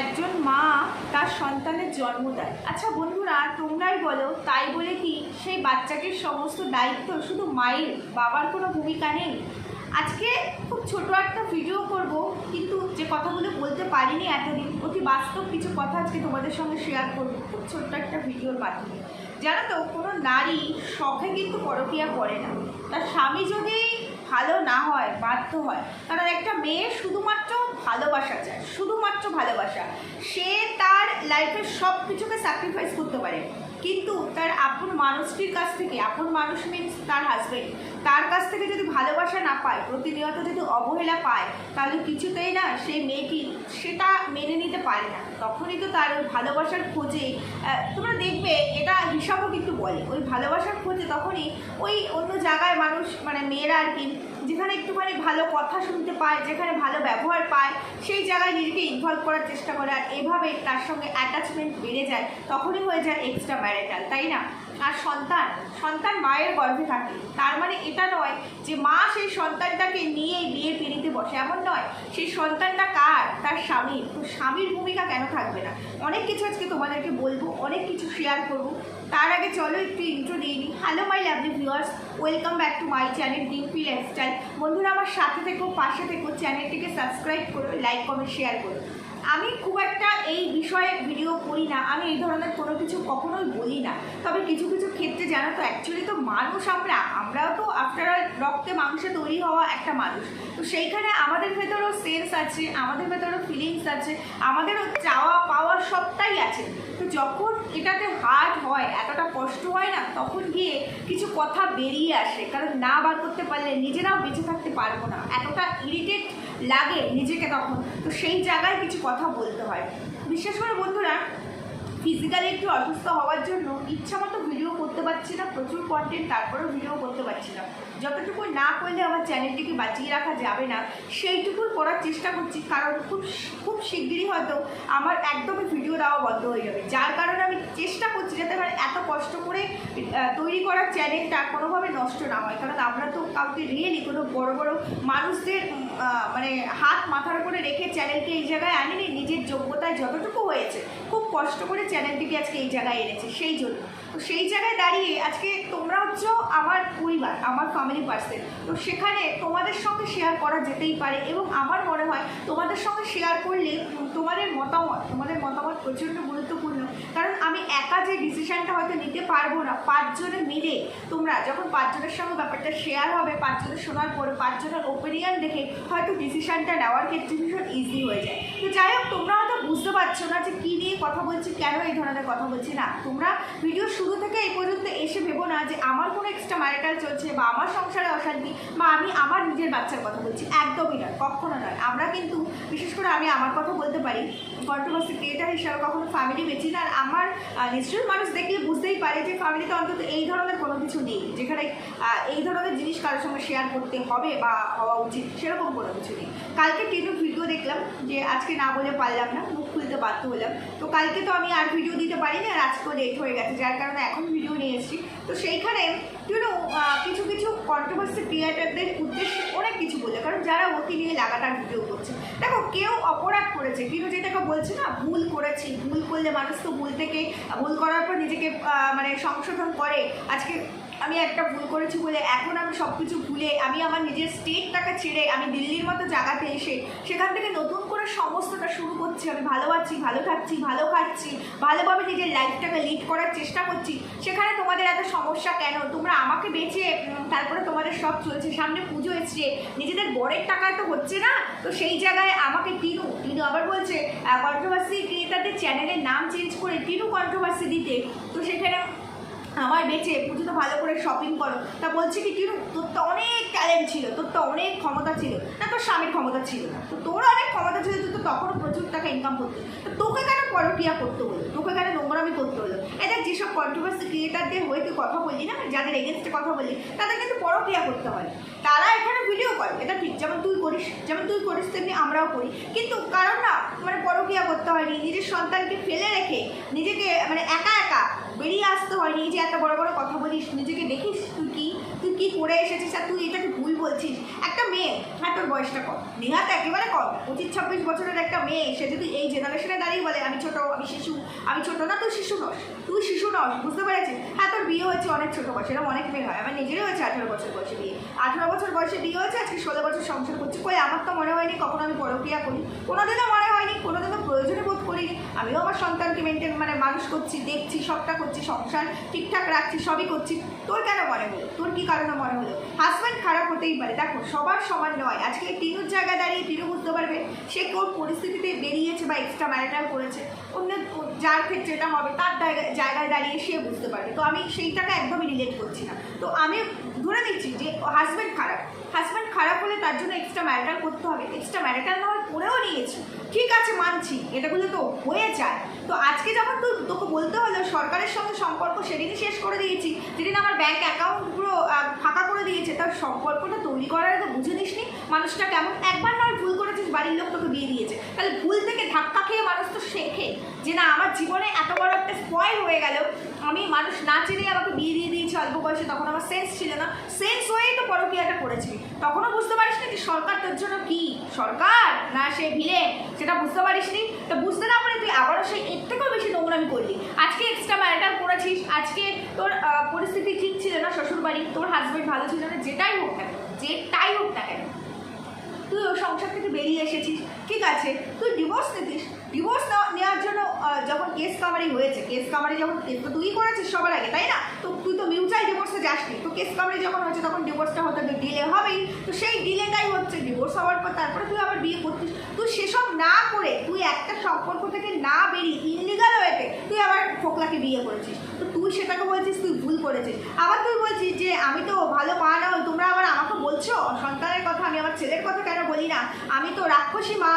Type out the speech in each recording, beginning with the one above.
একজন মা তার সন্তানের জন্ম দেয়। আচ্ছা বন্ধুরা, তোমরাই বলো, তাই বলে কি সেই বাচ্চাটির সমস্ত দায়িত্ব শুধু মায়ের, বাবার কোনো ভূমিকা নেই? আজকে খুব ছোট একটা ভিডিও করব, কিন্তু যে কথাগুলো বলতে পারিনি এতদিন, অতি বাস্তব কিছু কথা আজকে তোমাদের সঙ্গে শেয়ার করব খুব ছোট্ট একটা ভিডিওর মাধ্যমে। জানো তো, কোনো নারী শখে কিন্তু পরকিয়া করে না। তার স্বামী যদি ভালো না হয়, বাধ্য হয়। কারণ একটা মেয়ে শুধুমাত্র ভালোবাসা চায়, শুধুমাত্র ভালোবাসা। সে তার লাইফের সব কিছুকে স্যাক্রিফাইস করতে পারে। কিন্তু তার আপন মানুষটির কাছ থেকে, আপন মানুষ মিনস তার হাজবেন্ড তার কাছ থেকে যদি ভালোবাসা না পায়, প্রতিনিয়ত যদি অবহেলা পায়, তাহলে কিছুতেই না সেই মেয়েটি, সেটা মেনে নিতে পারে না। তখনই তো তার ওই ভালোবাসার খোঁজে তোমরা দেখবে এটা হিসাবও কিন্তু বলে, ওই ভালোবাসার খোঁজে তখনই ওই অন্য জায়গায় মানুষ মানে মেয়েরা আর কি যেখানে একটুখানি ভালো কথা শুনতে পায়, যেখানে ভালো ব্যবহার পায়, সেই জায়গায় নিজেকে ইনভলভ করার চেষ্টা করে আর এভাবে তার সঙ্গে অ্যাটাচমেন্ট বেড়ে যায়, তখনই হয়ে যায় এক্সট্রা ম্যারিটাল তাই না? আর সন্তান সন্তান মায়ের গর্ভে থাকে, তার মানে এটা নয় যে মা সেই সন্তানটাকে নিয়েই বিয়ে পিড়িতে বসে, এমন নয়। সেই সন্তানটা কার? তার স্বামীর। তো স্বামীর ভূমিকা কেন থাকবে না? অনেক কিছু আজকে তোমাদেরকে বলব, অনেক কিছু শেয়ার করব। তার আগে চলো একটু ইন্ট্রো দিয়ে নিই। Hello my lovely viewers welcome back to my channel Dimpi lifestyle বন্ধুরা, আমার সাথে থেকো, পাশে থেকো, চ্যানেলটিকে সাবস্ক্রাইব করো লাইক কমেন্ট শেয়ার করো। আমি খুব একটা এই বিষয়ে ভিডিও করি না, আমি এই ধরনের কোনো কিছু কখনোই বলি না। তবে কিছু কিছু ক্ষেত্রে জানো তো অ্যাকচুয়ালি তো মানুষ আমরা, আমরাও তো আফটার অল রক্তে মাংসে তৈরি হওয়া একটা মানুষ। তো সেইখানে আমাদের ভেতরেও সেন্স আছে, আমাদের ভেতরেও ফিলিংস আছে, আমাদেরও চাওয়া পাওয়া সবটাই আছে। যখন এটাতে হার্ড হয়, এতটা কষ্ট হয় না, তখন গিয়ে কিছু কথা বেরিয়ে আসে। কারণ না বার করতে পারলে নিজেরাও বেঁচে থাকতে পারব না। এতটা ইরিটেট লাগে নিজেকে তখন। তো সেই জায়গায় কিছু কথা বলতে হয়। বিশেষ করে বন্ধুরা ফিজিক্যালি একটু অসুস্থ হওয়ার জন্য ইচ্ছা মতো ভিডিও করতে পারছি না, প্রচুর কন্টেন্ট তারপরেও ভিডিও করতে পারছি না। যতটুকু না করলে আমার চ্যানেলটিকে বাঁচিয়ে রাখা যাবে না সেইটুকু করার চেষ্টা করছি, কারণ খুব খুব শিগগিরই হয়তো আমার একদমই ভিডিও দেওয়া বন্ধ হয়ে যাবে। যার কারণে আমি চেষ্টা করছি যাতে আমার এত কষ্ট করে তৈরি করার চ্যানেলটা কোনোভাবে নষ্ট না হয়, কারণ আমরা তো কাউকে রিয়েলি কোনো বড় বড় মানুষদের মানে হাত মাথার উপরে রেখে চ্যানেলকে এই জায়গায় আনিনি, নিজের যোগ্যতায় যতটুকু হয়েছে, খুব কষ্ট করে চ্যানেলটিকে আজকে এই জায়গায় এনেছে, সেই জন্য। তো সেই জায়গায় দাঁড়িয়ে আজকে তোমরা হচ্ছে আমার পরিবার, আমার ফ্যামিলি পার্সন তো সেখানে তোমাদের সঙ্গে শেয়ার করা যেতেই পারে এবং আমার মনে হয় তোমাদের সঙ্গে শেয়ার করলে তোমাদের মতামত তোমাদের মতামত প্রচণ্ড গুরুত্বপূর্ণ। কারণ আমি একা যে ডিসিশানটা হয়তো নিতে পারব না, পাঁচজনে মিলে তোমরা যখন পাঁচজনের সঙ্গে ব্যাপারটা শেয়ার হবে, পাঁচজনের শোনার পরে পাঁচজনের ওপিনিয়ন দেখে হয়তো ডিসিশনটা নেওয়ার ক্ষেত্রে ভীষণ ইজি হয়ে যায়। তো যাই হোক, তোমরা বুঝতে পারছ না যে কী নিয়ে কথা বলছি, কেন এই ধরনের কথা বলছি? না, তোমরা ভিডিও শুরু থেকে এই পর্যন্ত এসে ভেবো না যে আমার কোনো এক্সট্রা ম্যারিটাল চলছে বা আমার সংসারে অশান্তি বা আমি আমার নিজের বাচ্চার কথা বলছি। একদমই নয়, কখনো নয়। আমরা কিন্তু, বিশেষ করে আমি আমার কথা বলতে পারি কন্ট্রোভার্সি ক্রিয়েটার হিসাবে কখনো ফ্যামিলি বেছি না। আর আমার নিশ্চয়ই মানুষ দেখলে বুঝতেই পারে যে ফ্যামিলিতে অন্তত এই ধরনের কোনো কিছু নেই। যেখানে এই ধরনের জিনিস কারোর সঙ্গে শেয়ার করতে হবে বা হওয়া উচিত, সেরকম কোনো কিছু নেই। কালকে টিনু ভিডিও দেখলাম যে আজকে না বলে পারলাম না মুখ খুলতে বাধ্য হলাম। তো কালকে তো আমি আর ভিডিও দিতে পারিনি আর আজকেও লেট হয়ে গেছে যার কারণে এখন ভিডিও নিয়ে এসেছি। তো সেইখানে আহ, কিছু কিছু কন্ট্রোভার্সি ক্রিয়েটারদের উদ্দেশ্যে অনেক কিছু বলে কারণ যারা অতি নিয়ে লাগাতার ভিডিও করছে। দেখো কেউ অপরাধ করেছে কিন্তু যেটাকে বলছে না ভুল করেছি ভুল করলে মানুষ তো ভুল থেকে ভুল করার পর নিজেকে মানে সংশোধন করে। আজকে আমি একটা ভুল করেছি বলে এখন আমি সব কিছু ভুলে আমি আমার নিজের স্টেটটাকে ছেড়ে আমি দিল্লির মতো জায়গাতে এসে সেখান থেকে নতুন করে সমস্তটা শুরু করছি, আমি ভালো আছি, ভালো থাকছি, ভালো খাচ্ছি ভালোভাবে নিজের লাইফটাকে লিড করার চেষ্টা করছি। সেখানে তোমাদের এত সমস্যা কেন? তোমরা আমাকে বেঁচে তারপরে তোমাদের সব চলছে। সামনে পুজো এসছে, নিজেদের বরের টাকায় তো হচ্ছে না? তো সেই জায়গায় আমাকে টিনু টিনু আবার বলছে কন্ট্রোভার্সি ক্রিয়েটারদের চ্যানেলের নাম চেঞ্জ করে টিনু কন্ট্রোভার্সি দিতে। তো সেখানে আমার বেঁচে পুজো তো ভালো করে শপিং করো। তা বলছি কি কিরু তোর তো অনেক ট্যালেন্ট ছিল, তোর তো অনেক ক্ষমতা ছিল। না, তোর স্বামীর ক্ষমতা ছিল না। তো তোর অনেক ক্ষমতা ছিল তুই তো তখনও প্রচুর টাকা ইনকাম করতে। তোকে কেন পরকিয়া করতে হলো? তোকে কেন নোংরামি করতে হলো? এটা যেসব কন্ট্রোভার্সি ক্রিয়েটারদের হয়ে তুই কথা বলি না, যাদের এগেনস্টে কথা বললি, তাদের কিন্তু পরকিয়া করতে হয়। তারা এখানে ভিডিও করে, এটা ঠিক, যেমন তুই করিস, যেমন তুই করিস, তেমনি আমরাও করি। কিন্তু কারণ না মানে পরকিয়া করতে হয়নি, নিজের সন্তানকে ফেলে রেখে নিজেকে মানে একা একা বেরিয়ে আসতে হয়নি যে এত বড় বড় কথা বলিস, নিজেকে দেখিস তুই কি তুই কি করে এসেছিস, আর তুই এটাকে বলছিস? একটা মেয়ে আর তোর বয়সটা কম। নেহাত একেবারে কম। পঁচিশ, ছাব্বিশ বছরের একটা মেয়ে, সে যদি এই জেনারেশনে দাঁড়িয়ে বলে, আমি ছোট, আমি শিশু, আমি ছোট না, তুই শিশু নস, তুই শিশু নস। বুঝতে পেরেছিস? হ্যাঁ তোর বিয়ে হয়েছে অনেক ছোট বয়সে এরকম অনেক মেয়ে হয়। আমার নিজেরই হয়েছে আঠেরো বছর বয়সে বিয়ে। আঠেরো বছর বয়সে বিয়ে হয়েছে, আজকে ষোলো বছর সংসার করছি কই? আমার তো মনে হয়নি কখনো আমি পরক্রিয়া করি। কোনোদিনও মনে হয়নি কোনোদিনও প্রয়োজনে বোধ করিনি। আমিও আমার সন্তানকে মেনটেন মানে মানুষ করছি, দেখছি, সবটা করছি, সংসার ঠিকঠাক রাখছি, সবই করছি। তোর কেন মনে হলো? তোর কি কারণে মনে হলো? হাজব্যান্ড খারাপ হতেই পারে। দেখো, সবার সমান নয়। আজকে টিনুর জায়গায় দাঁড়িয়ে টিনু বুঝতে পারবে, সে কোন পরিস্থিতিতে বেরিয়েছে বা এক্সট্রা ম্যারিটাল করেছে। অন্য যার ক্ষেত্রে এটা হবে, তার জায়গায় দাঁড়িয়ে সে বুঝতে পারবে। তো আমি সেইটাকে একদমই রিলেট করছি না। তো আমি ধরে নিচ্ছি যে হাজব্যান্ড খারাপ। হাজব্যান্ড খারাপ হলে তার জন্য এক্সট্রা ম্যারিটাল করতে হবে। এক্সট্রা ম্যারিটাল না হয় করেও নিয়েছি। ঠিক আছে, মানছি। এটাগুলো তো হয়ে যায়। তো আজকে যখন তো তোকে বলতে হলো, সরকারের সঙ্গে সম্পর্ক সেদিনই শেষ করে দিয়েছি। যেদিন আমার ব্যাঙ্ক অ্যাকাউন্টগুলো ফাঁকা করে দিয়েছে, তার সম্পর্কটা তৈরি করার তো বুঝে নিসনি মানুষটা কেমন? একবার নয়, ভুল করেছিস বাড়ির লোক তোকে বিয়ে দিয়েছে তাহলে ভুল থেকে ধাক্কা খেয়ে মানুষ তো শেখে যে না, আমার জীবনে এত বড় একটা স্পয়েল হয়ে গেল। আমি মানুষ না চিনেই আমাকে বিয়ে দিয়ে দিয়েছে অল্প বয়সে, তখন আমার সেন্স ছিল না। সেন্স হয়েই তো পরকীয়াটা করেছি। তখনও বুঝতে পারিস না যে সরকার তোর জন্য কী? সরকার না সে ভিলে সেটা বুঝতে পারিস নি তো বুঝতে না পারে তুই আবারও সেই এর থেকেও বেশি নোংরামি করলি। আজকে এক্সট্রা ম্যারিটাল করেছিস, আজকে তোর পরিস্থিতি ঠিক ছিল না শ্বশুরবাড়ি, তোর হাজবেন্ড ভালো ছিল না, যেটাই হোক না যেটাই হোক না কেন, তুই ওই সংসার থেকে বেরিয়ে এসেছিস। ঠিক আছে, তুই ডিভোর্স নিতিস। ডিভোর্স নেওয়ার জন্য যখন কেস কামারি হয়েছে কেস কামারি যখন কেস তো তুই করেছিস সবার আগে, তাই না? তো তুই তো মিউচুয়াল ডিভোর্সে যাসনি। তো কেস কামারি যখন হচ্ছে, তখন ডিভোর্সটা হতে ডিলে হবেই। তো সেই ডিলেটাই হচ্ছে ডিভোর্স হওয়ার পর তারপরে তুই আবার বিয়ে করছিস তুই সেসব না করে, তুই একটা সম্পর্ক থেকে না বেরিয়ে ইনলিগাল ওয়েতে তুই আবার ফোকলাকে বিয়ে করেছিস। সেটাকে বলছিস, তুই ভুল করেছিস। আবার তুই বলছিস যে, আমি তো ভালো মা নই তোমরা আবার আমাকে বলছো? সন্তানের কথা, আমি আমার ছেলের কথা কেন বলি না? আমি তো রাক্ষসী মা।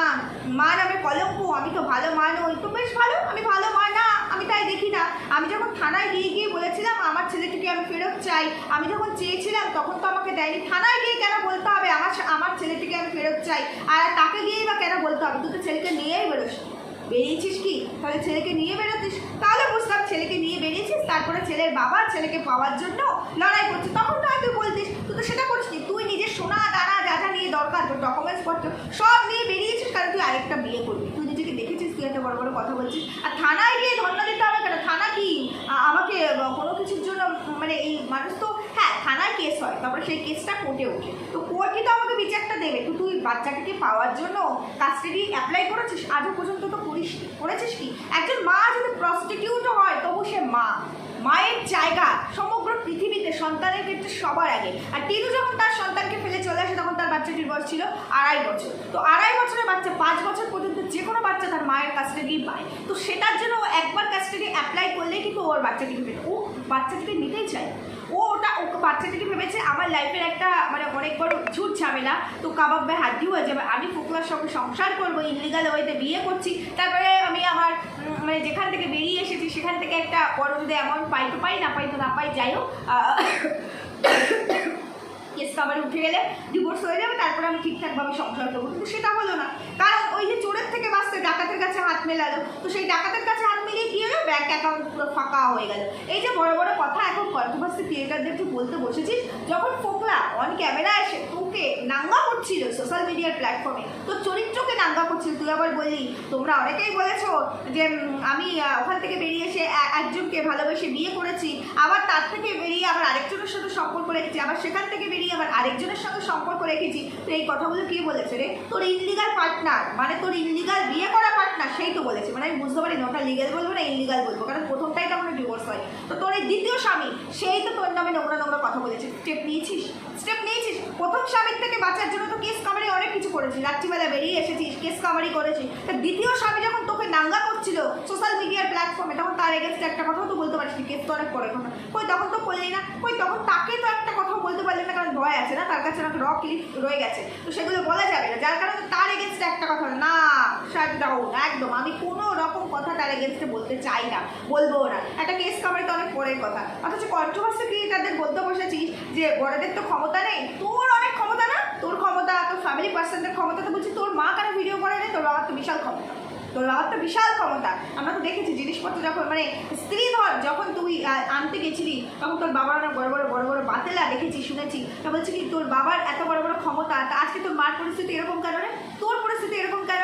মা নামে কলঙ্ক, আমি তো ভালো মা নই। তো বেশ ভালো, আমি ভালো মা না, আমি তাই দেখি না। আমি যখন থানায় গিয়ে গিয়ে বলেছিলাম, আমার ছেলেটিকে আমি ফেরত চাই। আমি যখন চেয়েছিলাম, তখন তো আমাকে দেয়নি। থানায় গিয়ে কেন বলতে হবে, আমার আমার ছেলেটিকে আমি ফেরত চাই। আর তাকে গিয়েই বা কেন বলতে হবে? তুই তো ছেলেকে নিয়েই বেরোস। বেরিয়েছিস কি? তাহলে ছেলেকে নিয়ে বেরোতিস? তাহলে বুঝতাম ছেলেকে নিয়ে বেরিয়েছিস, তারপরে ছেলের বাবা ছেলেকে পাওয়ার জন্য লড়াই করছে তখন তো হয়তো বলতিস, তুই তো সেটা করিস তুই নিজের সোনা, দানা, যা যা নিয়ে দরকার, তোর ডকুমেন্টস পত্র, সব নিয়ে বেরিয়েছিস, কারণ তুই আরেকটা বিয়ে করবি। তুই নিজেকে দেখেছিস, তুই একটা বড় বড় কথা বলছিস। আর থানায় গিয়ে ধর্ণা দিতে হবে কেন থানা কি আ- আমাকে আহ, কোনো কিছুর জন্য মানে এই মানুষ তো হ্যাঁ থানায় কেস হয়, তারপরে সেই কেসটা কোর্টে ওঠে। তো কোর্টই তো আমাকে বিচারটা দেবে। তো তুই বাচ্চাটাকে পাওয়ার জন্য কাস্টাডি অ্যাপ্লাই করেছিস? আজও পর্যন্ত তো করিস। করেছিস কি? একজন মা যদি প্রস্টিটিউটও হয়, তবু সে মা। মায়ের জায়গা সমগ্র পৃথিবীতে সন্তানের ক্ষেত্রে সবার আগে। আর টিনু যখন তার সন্তানকে ফেলে চলে আসে, তখন তার বাচ্চাটির বয়স ছিল আড়াই বছর। তো আড়াই বছরের বাচ্চা পাঁচ বছর পর্যন্ত যে কোনো বাচ্চা তার মায়ের কাস্টাডি পায়। তো সেটার জন্য ও একবার কাস্টাডি অ্যাপ্লাই করলেই কিন্তু ওর বাচ্চাটিকে ও বাচ্চাটিকে নিতেই চায়। ও ওটা ও বাচ্চাটিকে ভেবেছে আমার লাইফের একটা মানে অনেক বড় ঝুট ঝামেলা। তো কাবাবে হাড্ডি হয়ে যাবে। আমি ফোকলার সঙ্গে সংসার করব ইনলিগাল ওয়েতে বিয়ে করছি। তারপরে আমি আমার মানে যেখান থেকে বেরিয়ে এসেছি, সেখান থেকে একটা বড় যদি অ্যামাউন্ট পাই তো পাই, না পাই তো না পাই, যাই হোক কেস কাবারে উঠে গেলে ডিভোর্স হয়ে যাবে, তারপরে আমি ঠিকঠাকভাবে সংসার করব। কিন্তু সেটা হলো না। কারণ ওই যে চোরের থেকে বাঁচতে ডাকাতের কাছে হাত মেলালো তো সেই ডাকাতের কাছে হাত মিলিয়ে কি হলো? ব্যাংক অ্যাকাউন্ট পুরো ফাঁকা হয়ে গেল। এই যে বড় বড় কথা, এখন কন্ট্রোভার্সি ক্রিয়েটারদেরকে বলতে বসেছিস যখন ফোকলা অন ক্যামেরা এসে তোকে নাঙ্গা করছিল সোশ্যাল মিডিয়ার প্ল্যাটফর্মে তোর চরিত্রকে নাঙ্গা করছিল, তুই আবার বললি, তোমরা অনেকেই বলেছ যে আমি ওখান থেকে বেরিয়ে এসে একজনকে ভালোবেসে বিয়ে করেছি। আবার তার থেকে বেরিয়ে আবার আরেকজনের সাথে সম্পর্ক রেখেছি। আবার সেখান থেকে বেরিয়ে আবার আরেকজনের সঙ্গে সম্পর্ক রেখেছি। তো এই কথাগুলো কে বলেছে রে? তোর ইনলিগাল পার্টনার মানে তোর ইনলিগাল বিয়ে করা পার্টনার সেই তো বলেছে মানে আমি বুঝতে পারি না ওটা লিগাল বলব না ইনলিগাল বলব, কারণ প্রথমটাই তো আমার ডিভোর্স হয় তো তোর এই দ্বিতীয় স্বামী, সেই তো তোর নামে নোংরা নোংরা কথা বলেছে। স্টেপ নিয়েছিস? স্টেপ নিয়েছিস? প্রথম স্বামীর থেকে বাঁচার জন্য তো কেস কামারি অনেক কিছু করেছিস। রাত্রিবেলা বেরিয়ে এসেছিস কেস কামারি করেছিস। তা দ্বিতীয় স্বামী যখন তোকে নাঙ্গা করছিল সোশ্যাল মিডিয়ার প্ল্যাটফর্মে তখন তার এগেনস্টে একটা কথাও তো বলতে পারিস কেস তো অনেক পরে এখন। কই, তখন তো বললি না, কই, তখন তাকে তো একটা কথাও বলতে পারলি না, কারণ ভয় আছে না, তার কাছে র ক্লিপ রয়ে গেছে। তো সেগুলো বলা যাবে না, যার কারণে তার এগেনস্টে একটা কথা না শাট ডাউন একদম। আমি কোনো রকম কথা তার এগেনস্টে বলতে চাই না বলব না। একটা কেস কামারি তো অনেক পরের কথা। অথচ কন্ট্রোভার্সি ক্রিয়েটারদের বলতে বসেছিস যে, বড়দের তো ক্ষমতা নেই। তোর অনেক ক্ষমতা না? তোর ক্ষমতা, তোর ফ্যামিলি পার্সনদের ক্ষমতা তো বলছি, তোর মা কেন ভিডিও করে নেই? তোর বাবার তো বিশাল ক্ষমতা। তোর বাবার তো বিশাল ক্ষমতা। আমরা তো দেখেছি জিনিসপত্র যখন মানে স্ত্রী ধর, যখন তুই আনতে গেছিলি, তখন তোর বাবার অনেক বড় বড় বড় বড় বাতেলা দেখেছি, শুনেছি। তা বলছি কি, তোর বাবার এত বড় বড় ক্ষমতা, তা আজকে তোর মার পরিস্থিতি এরকম কারণে তোর পরিস্থিতি এরকম কারণে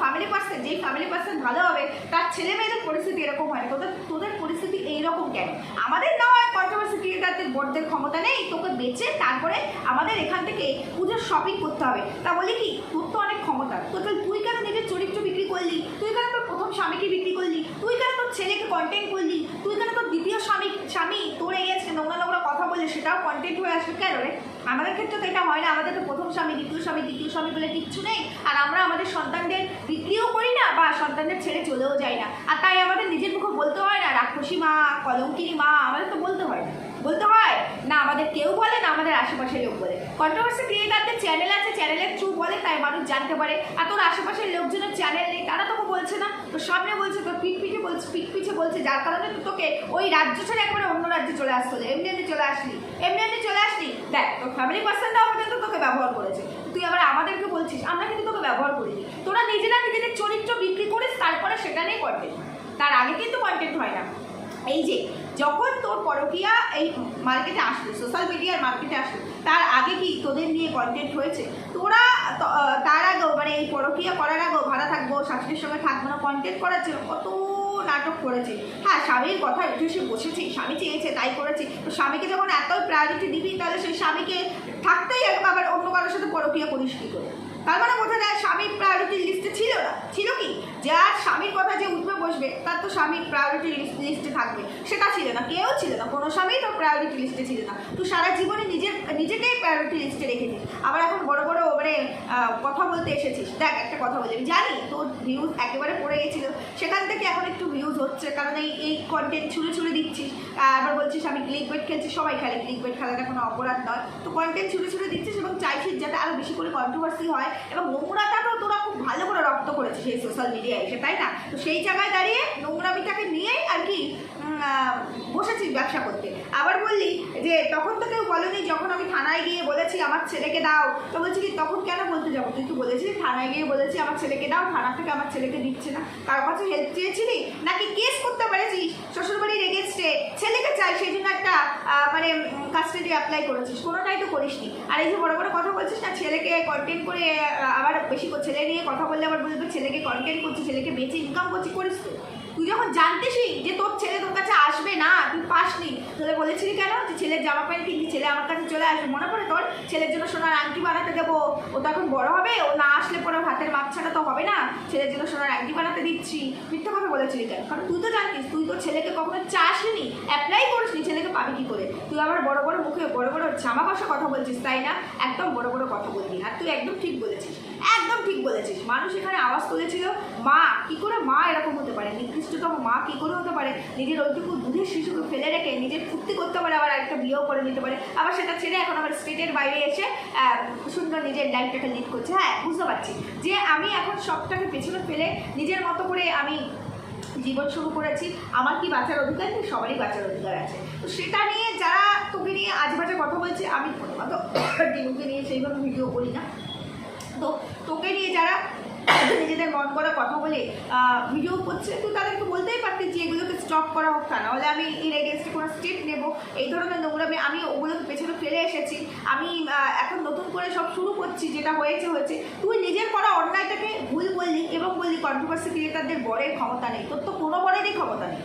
ফ্যামিলি পার্সন যেই ফ্যামিলি পার্সন ভালো হবে, তার ছেলে মেয়েদের পরিস্থিতি এরকম হয়। তোদের তোদের পরিস্থিতি এইরকম কেন? আমাদের না হয় কন্ট্রোভার্সি ক্রিয়েটারদের বোর্ডদের ক্ষমতা নেই, তোকে বেচে তারপরে আমাদের এখান থেকে পুজোর শপিং করতে হবে। তা বলি কি, তোর তো অনেক ক্ষমতা। তো তুই কেন নিজের চরিত্র বিক্রি করলি? তুই কেন তোর প্রথম স্বামীকে বিক্রি করলি? তুই কেন তোর ছেলেকে কন্টেন্ট করলি? তুই কেন তোর দ্বিতীয় স্বামী স্বামী তোর এগেছে নোংরা নোংরা কথা বলে সেটাও কন্টেন্ট হয়ে আসবে কেন রে? আমাদের ক্ষেত্রে তো এটা হয় না, আমাদের তো প্রথম স্বামী, দ্বিতীয় স্বামী, তৃতীয় স্বামী বলে কিচ্ছু নেই। আর আমরা আমাদের সন্তানদের বিক্রিও করি না বা সন্তানদের ছেড়ে চলেও যাই না। আর তাই আমাদের নিজের মুখে বলতে হয় না, রাক্ষসী মা, কলঙ্কিনী মা, আমাদের তো বলতে হয় না। বলতে হয়? না, আমাদের কেউ বলে না, আমাদের আশেপাশের লোক বলে। কন্ট্রোভার্সি ক্রিয়েটারদের চ্যানেল আছে চ্যানেলের থ্রু বলে, তাই মানুষ জানতে পারে। আর তোর আশেপাশের লোকজনের চ্যানেল নেই, তারা তোকে বলছে না। তোর সামনে বলছে, তোর পিঠ পিঠে বলছে, পিঠ পিছে বলছে, যার কারণে তোকে ওই রাজ্য ছেড়ে একবারে অন্য রাজ্যে চলে আসতে এমনি এমনি চলে আসলি, এমনি এমনি চলে আসলি। দেখ, তোর ফ্যামিলি পার্সনটাও পর্যন্ত তোকে ব্যবহার করেছে। তুই আবার আমাদেরকে বলছিস, আমরা কিন্তু তোকে ব্যবহার করিনি। তোরা নিজেরা নিজেদের চরিত্র বিক্রি করিস, তারপরে সেটা নিয়ে কন্টেন্ট তার আগে কিন্তু কন্টেন্ট হয় না। এই যে, যখন তোর পরকিয়া এই মার্কেটে আসলো সোশ্যাল মিডিয়ার মার্কেটে আসলো, তার আগে কি তোদের নিয়ে কন্টেন্ট হয়েছে? তোরা তার আগেও মানে এই পরকিয়া করার আগেও ভাড়া থাকব, শাশুড়ির সঙ্গে থাকব না কন্টেন্ট করার জন্য কত নাটক করেছে। হ্যাঁ স্বামীর কথা উঠে সে বসেছে স্বামী চেয়েছে, তাই করেছে। তো স্বামীকে যখন এত প্রায়োরিটি দিবি, তাহলে সেই স্বামীকে থাকতেই আবার অন্য কারোর সাথে পরকিয়া করিস কী করে? তার মানে বোঝা যায় স্বামীর প্রায়োরিটি লিস্টে ছিল না। ছিল কি? যার স্বামীর কথা যে বসবে, তার তো স্বামীর প্রায়োরিটি লিস্টে থাকবে। সেটা ছিল না, কেউ ছিল না, কোনো স্বামী তো প্রায়োরিটি লিস্টে ছিল না। তুই সারা জীবনে নিজের নিজেকেই প্রায়োরিটি লিস্টে রেখেছিস আবার এখন বড় বড় মানে কথা বলতে এসেছিস। দেখ, একটা কথা বলি, আমি জানি তোর ভিউজ একেবারে পড়ে গেছিল। সেখান থেকে এখন একটু ভিউজ হচ্ছে, কারণ এই এই কন্টেন্ট ছুঁড়ে ছুঁড়ে দিচ্ছিস। আবার বলছিস, আমি ক্লিক বেট খেলছি, সবাই খেলে। ক্লিক বেট খেলাটা কোনো অপরাধ নয়। তো কন্টেন্ট ছুঁড়ে ছুঁড়ে দিচ্ছিস এবং চাইছিস যাতে আরও বেশি করে কন্ট্রোভার্সি হয় এবং নোংরাটাও তোরা খুব ভালো করে রপ্ত করেছিস এই সোশ্যাল মিডিয়ায় এসে, তাই না? তো সেই জায়গায় দাঁড়িয়ে নোংরামিটাকে নিয়েই আর কি বসেছিস ব্যবসা করতে। আবার বললি যে তখন তো কেউ বলেনি, যখন আমি থানায় গিয়ে বলেছি আমার ছেলেকে দাও, তো বলছি কি, তখন কেন বলতে যাব? তুই তো বলেছিলি থানায় গিয়ে বলেছি আমার ছেলেকে দাও, থানা থেকে আমার ছেলেকে দিচ্ছে না। কারও কাছে হেল্প চেয়েছিলি? নাকি কেস করতে পেরেছিস? শ্বশুরবাড়ির এগেনস্টে ছেলেকে চাই, সেই জন্য একটা মানে কাস্টাডি অ্যাপ্লাই করেছিস। কোনোটাই তো করিসনি। আর এই যে বড় বড় কথা বলছিস না, ছেলেকে কন্টেন্ট করে আবার বেশি ছেলে নিয়ে কথা বললে আবার বুঝবে ছেলেকে কন্টেন্ট করছে, ছেলেকে বেঁচে ইনকাম করছি, করিস তো তুই যখন জানতিসই যে তোর ছেলে তোর কাছে আসবে না, তুই পাসনি তোদের বলেছিলি কেন? যে ছেলের জামা প্যান্ট কিনবি, ছেলে আমার কাছে চলে আসবে। মনে পড়ে তোর? ছেলের জন্য সোনার আংটি বানাতে দেবো। ও তো এখন বড় হবে, ও না আসলে পরে হাতের বাচ্চাটা তো হবে না। ছেলের জন্য সোনার আংটি বানাতে দিচ্ছি। মিথ্যা কথা বলেছিলি কেন? কারণ তুই তো জানতিস, তুই তোর ছেলেকে কখনো চাসনি অ্যাপ্লাই করিসনি, ছেলেকে পাবি কি করে? তুই আবার বড় বড় মুখে, বড় বড় জামা কষা কথা বলছিস, তাই না? একদম বড় বড় কথা বলবি আর তুই একদম ঠিক বলেছিস, একদম ঠিক বলেছিস। মানুষ এখানে আওয়াজ তুলেছিল, মা, কি করে মা এরকম হতে পারে? নিকৃষ্টতম মা কি করে হতে পারে? নিজের ওইটুকু দুধের শিশুকে ফেলে রেখে নিজের ফুর্তি করতে পারে, আবার একটা বিয়েও করে নিতে পারে। আবার সেটা ছেড়ে এখন আবার স্টেটের বাইরে এসে সুন্দর নিজের লাইফটাকে লিড করছে। হ্যাঁ বুঝতে পারছি। যে আমি এখন সবটাকে পেছনে ফেলে নিজের মতো করে আমি জীবন শুরু করেছি, আমার কি বাঁচার অধিকার? নেই সবারই বাঁচার অধিকার আছে। তো সেটা নিয়ে যারা তোকে নিয়ে আজ বাজে কথা বলছে, আমি প্রথমত টিনুকে নিয়ে সেইভাবে ভিডিও করি না। তো তোকে নিয়ে যারা নিজেদের মন করা কথা বলে ভিডিও করছে তুই তাদেরকে বলতেই পারতিস যে এগুলোকে স্টপ করা হোক তা নাহলে আমি এর এগেনস্টে কোনো স্টেপ নেব। এই ধরনের নোংরামি, আমি ওগুলোকে পেছনে ফেলে এসেছি। আমি এখন নতুন করে সব শুরু করছি, যেটা হয়েছে হয়েছে। তুই নিজের করা অন্যায়টাকে ভুল বললি এবং বললি কন্ট্রোভার্সি ক্রিয়েটারদের বরের ক্ষমতা নেই। তোর তো কোনো বরেরই ক্ষমতা নেই।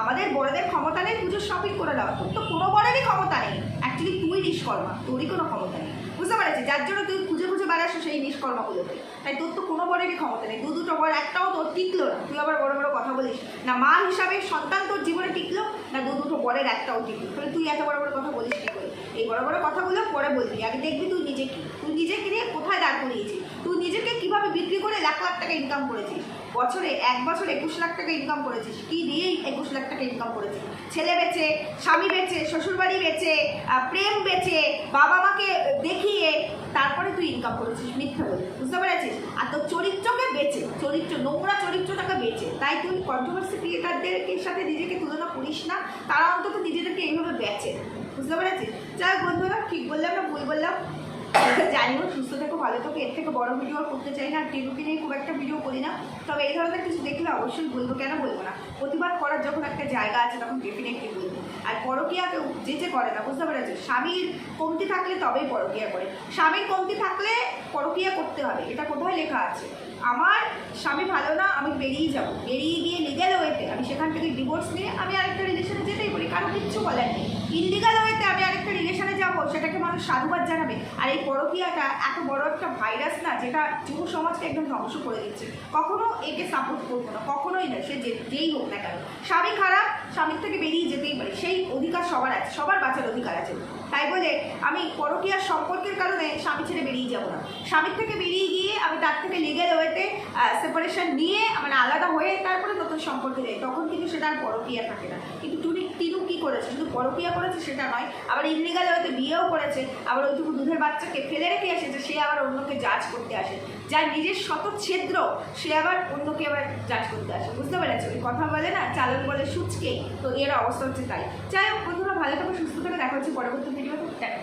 আমাদের বড়দের ক্ষমতা নেই, পুজোর শপিং করে দেওয়া। তোর তো কোনো বরেরই ক্ষমতা নেই। অ্যাকচুয়ালি তুই নিষ্কর্মা, তোরই কোনো ক্ষমতা নেই। বুঝতে পারছি যার জন্য তুই খুঁজে খুঁজে বেড়াস সেই নিষ্কর্মাগুলোকে তাই তোর তো কোনো বরেরই ক্ষমতা নেই। দু দুটো বর একটাও তোর টিকলো না। তুই আবার বড় বড় কথা বলিস। না মা হিসাবে সন্তান তোর জীবনে টিকলো, না দু দুটো বরের একটাও টিকলো। তাহলে তুই এত বড় বড় কথা বলিস কী করে? এই বড় বড় কথাগুলো পরে বলবি। আগে দেখবি তুই নিজে কি। তুই নিজেকে নিয়ে কোথায় দাঁড় করিয়েছিস? তুই নিজেকে কীভাবে বিক্রি করে লাখ লাখ টাকা ইনকাম করেছিস? বছরে, এক বছর একুশ লাখ টাকা ইনকাম করেছিস? কি দিয়েই একুশ লাখ টাকা ইনকাম করেছিস? ছেলে বেচে, স্বামী বেচে, শ্বশুরবাড়ি বেচে প্রেম বেচে বাবা মাকে দেখিয়ে তুই ইনকাম করেছিস, মিথ্যা বলে বুঝতে পেরেছিস? আর তোর চরিত্রকে বেচে, চরিত্র, নোংরা চরিত্রটাকে বেচে। তাই তুই কন্ট্রোভার্সি ক্রিয়েটারদেরকে সাথে নিজেকে তুলনা করিস না, তারা অন্তত নিজেদেরকে এইভাবে বেচে। বুঝতে পেরেছিস? যাই বন্ধুরা, ঠিক বললাম না, ভুল বললাম। জানিও, সুস্থ থেকো, ভালো থেকো, এর থেকে বড় ভিডিও আর করতে চাই না টিনুকে নিয়ে খুব একটা ভিডিও করি না। তবে এই ধরনের কিছু দেখলে অবশ্যই বলব, কেন বলব না? প্রতিবাদ করার যখন একটা জায়গা আছে, তখন ডেফিনেটলি বলব। আর পরকিয়া যে যে করে না, বুঝতে পেরেছ? স্বামীর কমতি থাকলে তবেই পরকিয়া করে। স্বামীর কমতি থাকলে পরকিয়া করতে হবে, এটা কোথায় লেখা আছে? আমার স্বামী ভালো না, আমি বেরিয়ে যাব। বেরিয়ে গিয়ে লিগ্যাল ওয়েতে আমি সেখান থেকে ডিভোর্স নিয়ে আমি আরেকটা রিলেশনে যেতেই পারি কারও কিচ্ছু বলার নেই। ইনলিগাল ওয়েতে আমি আরেকটা রিলেশনে যাব, সেটাকে মানুষ সাধুবাদ জানাবে। আর এই পরকীয়াটা এত বড় একটা ভাইরাস না, যেটা যুব সমাজকে একদম ধ্বংস করে দিচ্ছে। কখনো একে সাপোর্ট করব না, কখনোই না, সে যেই হোক না কেন। স্বামী খারাপ, স্বামীর থেকে বেরিয়ে যেতেই পারে। সেই অধিকার সবার আছে, সবার বাঁচার অধিকার আছে। তাই বলে আমি পরকীয়ার সম্পর্কের কারণে স্বামী ছেড়ে বেরিয়ে যাব না। স্বামীর থেকে বেরিয়ে গিয়ে আমি তার থেকে লিগেল ওয়েতে সেপারেশন নিয়ে মানে আলাদা হয়ে তারপরে নতুন সম্পর্কে যাই, তখন কিন্তু সেটা আর পরকীয়া থাকে না। কিন্তু করেছে, শুধু পরকিয়া করেছে সেটা নয়, আবার ইনলিগাল হয়তো বিয়েও করেছে, আবার ওইটুকু দুধের বাচ্চাকে ফেলে রেখে এসেছে, সে আবার অন্যকে জাজ করতে আসে। যার নিজের শত ছেদ্র সে আবার অন্যকে আবার জাজ করতে আসে, বুঝতে পেরেছে? ওই কথা বলে না চালন বলে সুচকে, তো এর অবস্থা হচ্ছে তাই। যাই হোক, বন্ধুরা, ভালো থাকো, সুস্থ থাকে, দেখা হচ্ছে পরবর্তী ভিডিও দেখা